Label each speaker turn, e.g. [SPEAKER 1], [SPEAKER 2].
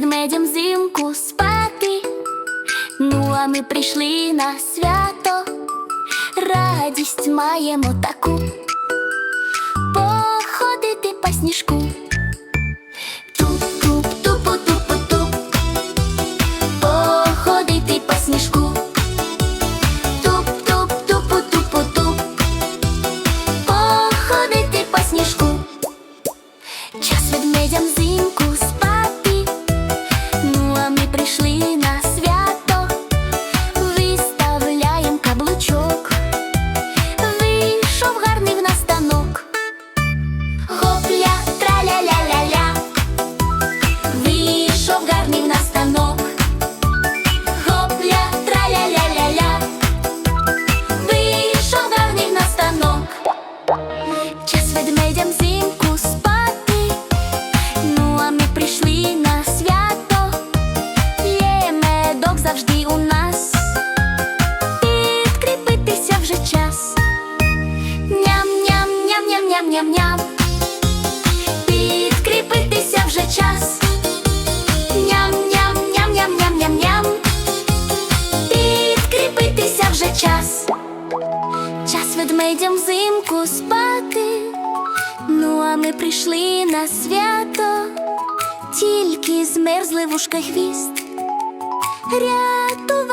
[SPEAKER 1] ведмедям зимку спати. Ну, а ми прийшли на свято, радість маємо таку. Походити по сніжку. Взимку спати. Ну, а ми прийшли свято. Є медок завжди у нас. Підкріпитися вже час. Ням-ням-ням-ням-ням-ням-ням. Підкріпитися вже час. Ням-ням-ням-ням-ням-ням-ням. Підкріпитися вже час. Час ведмедям взимку спати. Ну, а ми прийшли на свято, тільки змерзли вушка хвіст. Рятувати